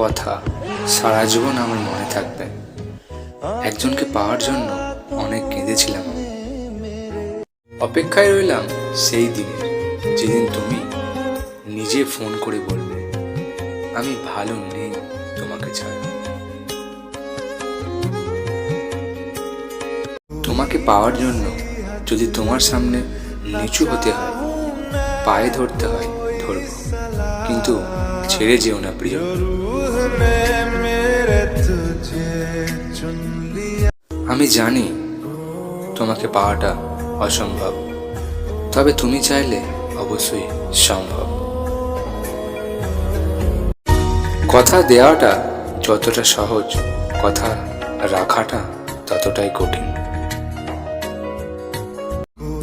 কথা সারা জীবন আমার মনে থাকবে। একজনকে পাওয়ার জন্য অনেক কেঁদেছিলাম অপেক্ষায় রইলাম সেই দিনে, যেদিন তুমি নিজে ফোন করে বলবে, আমি ভালো নেই তোমাকে ছাড়া। তোমাকে পাওয়ার জন্য যদি তোমার সামনে নিচু হতে হয়, পায়ে ধরতে হয়, ধরব। কিন্তু ছেড়ে যেও না, প্রিয়। আমি জানি তোমাকে পাওয়াটা অসম্ভব, তবে তুমি চাইলে অবশ্যই সম্ভব। কথা দেওয়াটা যতটা সহজ, কথা রাখাটা ততটাই কঠিন।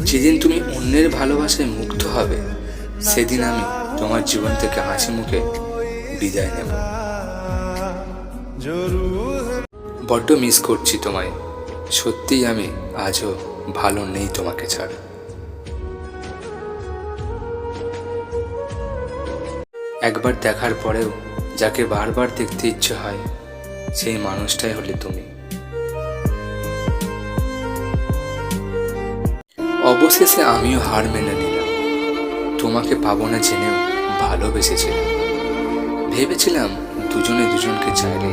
যেদিন তুমি অন্যের ভালোবাসায় মুগ্ধ হবে, সেদিন আমি তোমার জীবন থেকে হাসি মুখে বিদায় নেব। বড্ড মিস করছি তোমায়। সত্যিই আমি আজও ভালো নেই তোমাকে ছাড়া। একবার দেখার পরেও যাকে বারবার দেখতে ইচ্ছে হয়, সেই মানুষটাই হলে তুমি। অবশেষে আমিও হার মেনে নিলাম। তোমাকে পাবো না জেনেও ভালোবেসেছিলাম। ভেবেছিলাম দুজনে দুজনকে চাইলে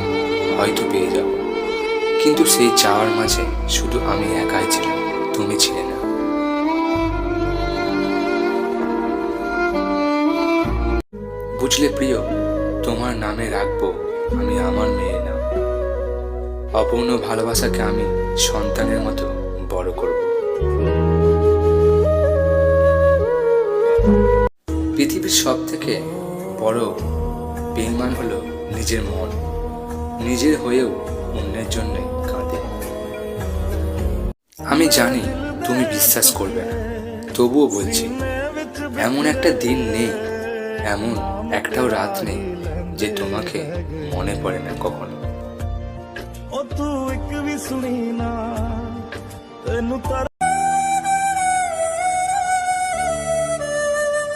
হয়তো পেয়ে যাব। কিন্তু সেই চাওয়ার মাঝে শুধু আমি একাই ছিলাম, তুমি ছিলে না। বুঝলে প্রিয়, তোমার নামে রাখব আমি আমার মেয়ের নাম। অপূর্ণ ভালোবাসাকে আমি সন্তানের মতো বড় করব। পৃথিবীর সব থেকে বড় বেইমান হলো নিজের মন। নিজের হয়েও অন্যের জন্য কাঁদে। আমি জানি তুমি বিশ্বাস করবে না, তবুও বলছি, এমন একটা দিন নেই, এমন একটাও রাত নেই যে তোমাকে মনে পড়ে না কখনো। ও তুই কবি শুনি না